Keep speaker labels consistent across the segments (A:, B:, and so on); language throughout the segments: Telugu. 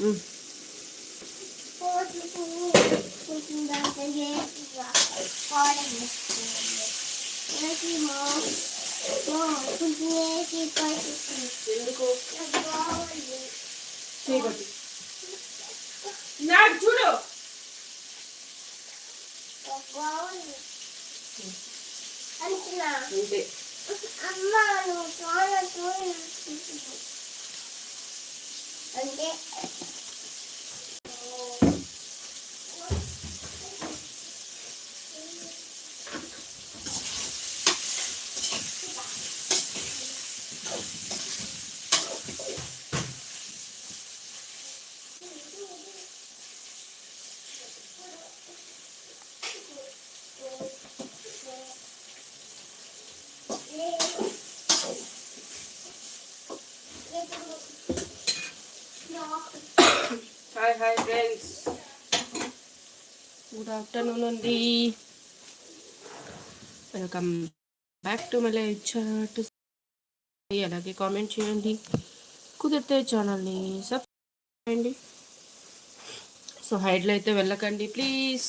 A: 응.
B: 호수고 호수가 되게 꺼내고 그래서 뭐 호수에 시까지
A: 그리고 그
B: 리고
A: 나 줄 어.
B: 안지 나.
A: 근데 엄
B: 마는 좋아하는 소 리. 안 돼.
A: Hi friends. గుడ్ ఆఫ్టర్నూన్ అండి. Welcome back to my live chat అలాగే కామెంట్ చేయండి. కుదిరితే ఛానల్ని సబ్స్క్రైబ్ చేయండి. సో హైడ్లో అయితే వెళ్ళకండి ప్లీజ్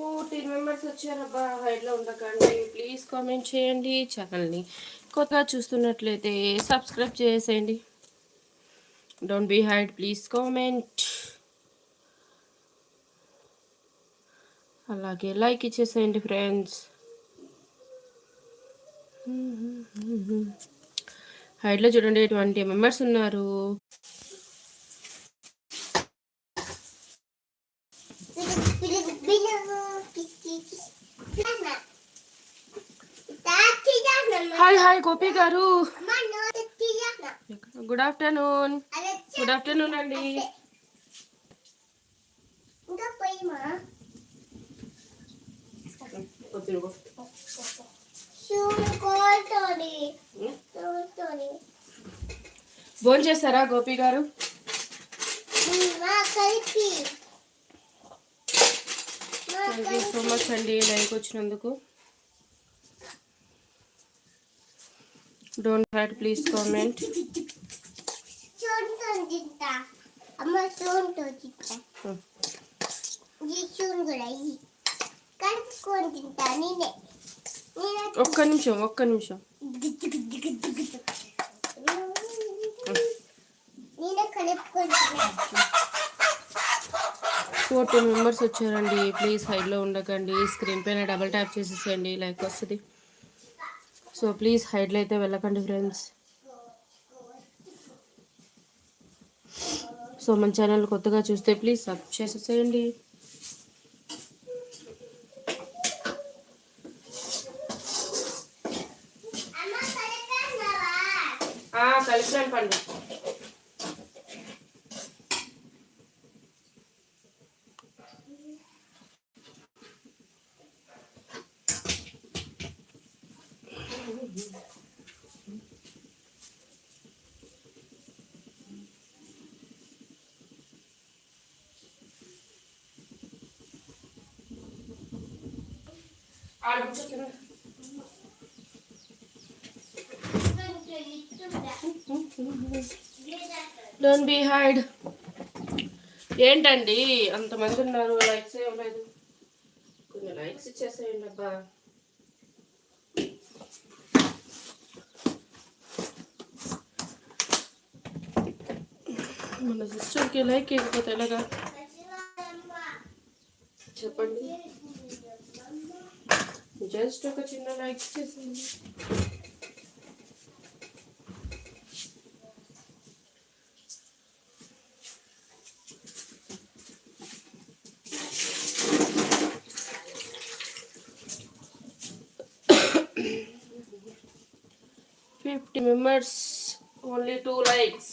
A: ఫోర్టీన్ మెంబర్స్ వచ్చారబ్బా హైడ్లో ఉండకండి. ప్లీజ్ కామెంట్ చేయండి ఛానల్ని. కొత్తగా చూస్తున్నట్లయితే సబ్స్క్రైబ్ చేసేయండి. Don't be hide please comment అలాగే లైక్ ఇచ్చేసేయండి ఫ్రెండ్స్. హైడ్లో చూడండి ట్వంటీ మెంబర్స్ ఉన్నారు.
B: Hi hi Gopi
A: garu. Good afternoon
B: good afternoon అండి
A: భోజనం చేస్తారా గోపి గారు?
B: కలిపి. థ్యాంక్ యూ సో మచ్
A: అండి లైక్ వచ్చినందుకు. డోంట్ హ్యాడ్ ప్లీజ్ కామెంట్
B: నేనే ఒక్క
A: నిమిషం ఒక్క నిమిషం.
B: నేనే కలుపుకొని
A: తింటా టూ మెంబర్స్ వచ్చారండి. ప్లీజ్ హైడ్లో ఉండకండి. స్క్రీన్ పైన డబల్ ట్యాప్ చేసేసేయండి. లైక్ వస్తుంది. సో ప్లీజ్ హైడ్లో అయితే వెళ్ళకండి ఫ్రెండ్స్. సో మన ఛానల్ కొత్తగా చూస్తే ప్లీజ్ సబ్ చేసేసేయండి. కలిసి కలుపుతున్నావా డోంట్ బీ హైడ్ ఏంటండి? అంతమంది ఉన్నారు. లైక్స్ ఇవ్వలేదు కొన్ని లైక్స్ ఇచ్చేసేయండి అబ్బా. మన సిస్టర్కి లైక్ ఇవ్వకపోతే ఎలాగా? చెప్పండి. జస్ట్ ఒక చిన్న లైక్ చేసేయండి. Fifty members only two likes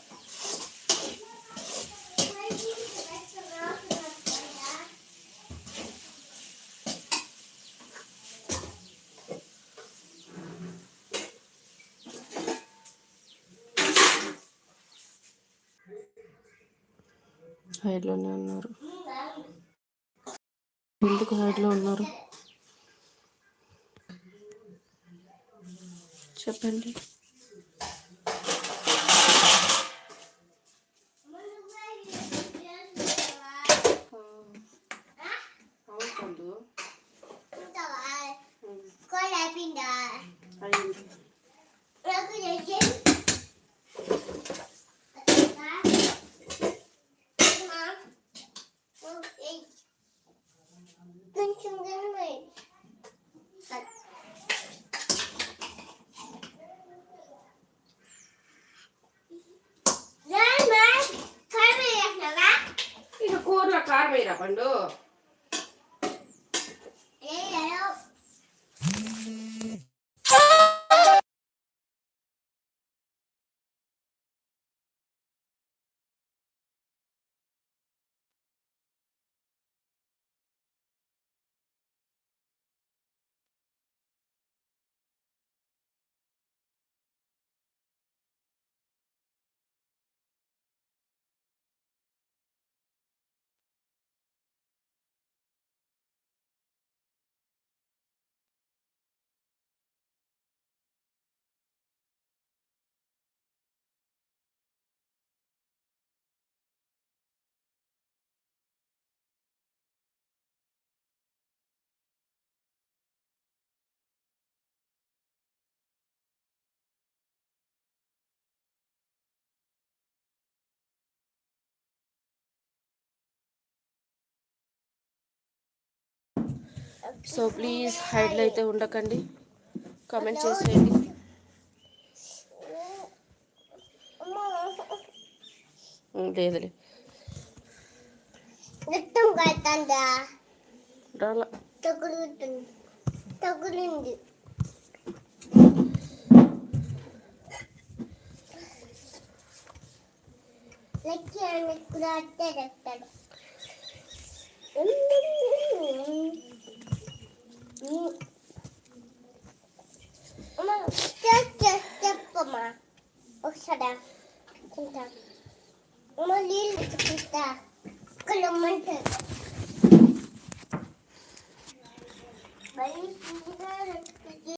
A: హైడ్లోనే ఉన్నారు. ఎందుకు హైడ్లో ఉన్నారు? చెప్పండి.
B: సో ప్లీజ్ హైడ్లో అయితే
A: ఉండకండి. కామెంట్ చేసేయండి. లేదులే.
B: తగులుంది. లక్ష్యాన్ని కూడా అట్టే Uhum.